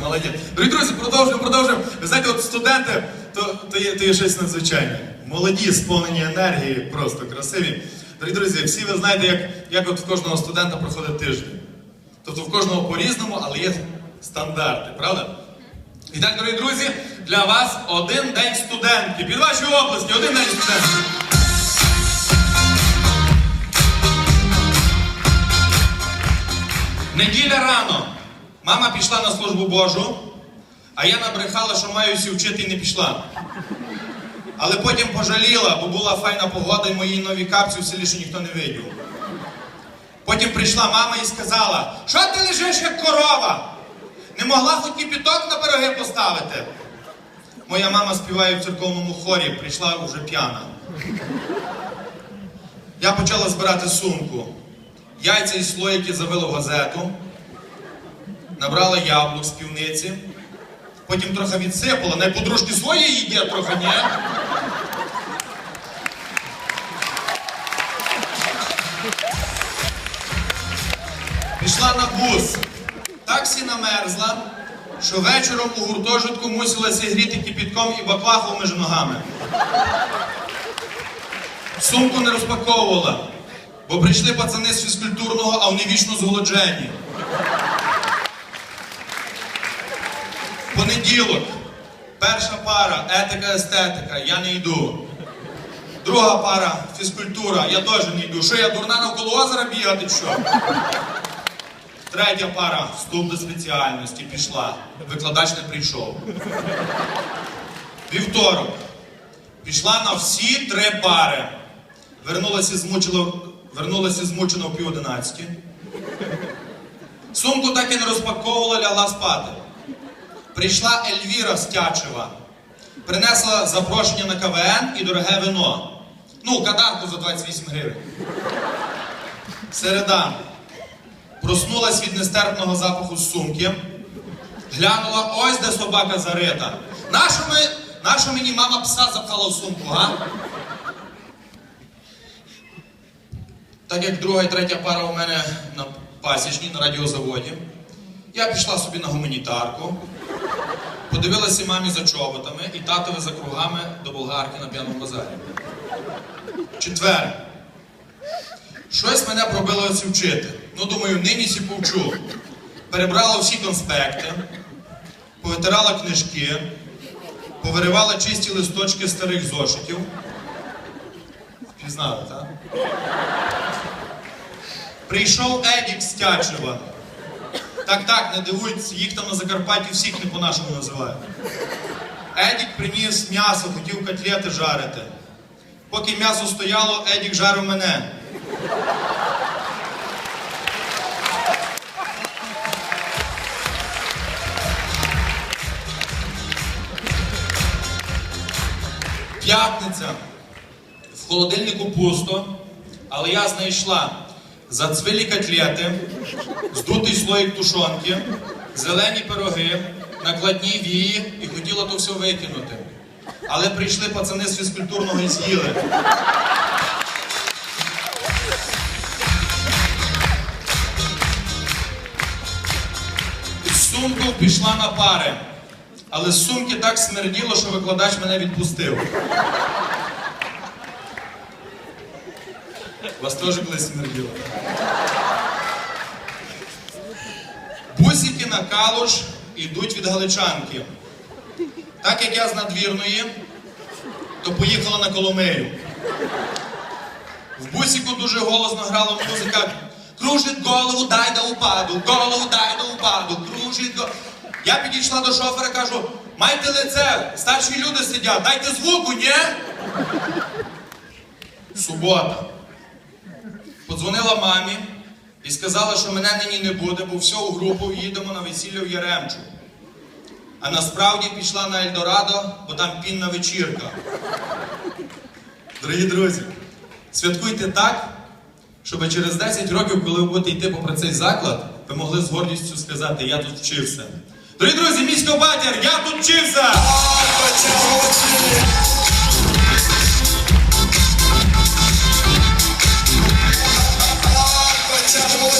Молодець. Дорогі друзі, продовжуємо, продовжуємо. Ви знаєте, от студенти, то, то, є, то є щось надзвичайне. Молоді, сповнені енергії, просто красиві. Дорогі друзі, всі ви знаєте, як, як от в кожного студента проходить тиждень. Тобто в кожного по-різному, але є стандарти, правда? І так, дорогі друзі, для вас один день студентки. Під ваші області, один день студентки. Неділя рано. Мама пішла на службу Божу, а я набрехала, що маю сі вчити і не пішла. Але потім пожаліла, бо була файна погода і мої нові капці в селі, що ніхто не видів. Потім прийшла мама і сказала, що ти лежиш як корова? Не могла хоч кипіток на пироги поставити. Моя мама співає в церковному хорі, прийшла вже п'яна. Я почала збирати сумку. Яйця і слоїки завила в газету, набрала яблук з півниці, потім трохи відсипала, не подружки свої їде трохи, ні? Пішла на бус. Таксі намерзла, що вечором у гуртожитку мусила зігріти кипітком і баклаху між ногами. Сумку не розпаковувала, бо прийшли пацани з фізкультурного, а вони вічно зголоджені. Понеділок. Перша пара етика, естетика, я не йду. Друга пара фізкультура, я теж не йду. Що я дурна навколо озера бігати, що? Третя пара вступ до спеціальності пішла. Викладач не прийшов. Вівторок. Пішла на всі три пари. Вернулася змучила, вернулася змучена о пів одинадцяті. Сумку так і не розпаковувала, лягла спати. Прийшла Ельвіра з Тячева. Принесла запрошення на КВН і дороге вино. Ну, кадарку за 28 гривень. Середа. Проснулась від нестерпного запаху з сумки. Глянула, ось де собака зарита. Нащо, ми, нащо мені мама пса запхала в сумку, га? Так як друга і третя пара у мене на пасічній, на радіозаводі, я пішла собі на гуманітарку, подивилася мамі за чоботами і татові за кругами до болгарки на п'яному базарі. Четвер. Щось мене пробило оці вчити. Ну, думаю, нині сі повчу. Перебрала всі конспекти, повитирала книжки, повиривала чисті листочки старих зошитів. Впізнали, так? Прийшов Едік з Тячева. Так, так, не дивуйтесь, їх там на Закарпатті всіх не по-нашому називають. Едік приніс м'ясо, хотів котлети жарити. Поки м'ясо стояло, Едік жарив мене. П'ятниця. В холодильнику пусто, але я знайшла зацвилі котлети, здутий слоїк тушонки, зелені пироги, накладні вії і хотіла то все викинути. Але прийшли пацани з фізкультурного і з'їли. З сумку пішла на пари. Але з сумки так смерділо, що викладач мене відпустив. Вас теж колись смерділо? Бусики на калуш йдуть від галичанки. Так як я з надвірної, то поїхала на Коломию. В бусику дуже голосно грала музика. Кружить голову, дай да упаду, голову дай да упаду, кружить голову. Я підійшла до шофера, кажу, майте лице, старші люди сидять, дайте звуку, ні? Субота. Подзвонила мамі і сказала, що мене нині не буде, бо всю групу їдемо на весілля в Яремчу. А насправді пішла на Ельдорадо, бо там пінна вечірка. Дорогі друзі, святкуйте так, щоб через 10 років, коли ви будете йти попри цей заклад, ви могли з гордістю сказати, я тут вчився. Дорогі друзі, місько батір, я тут вчився!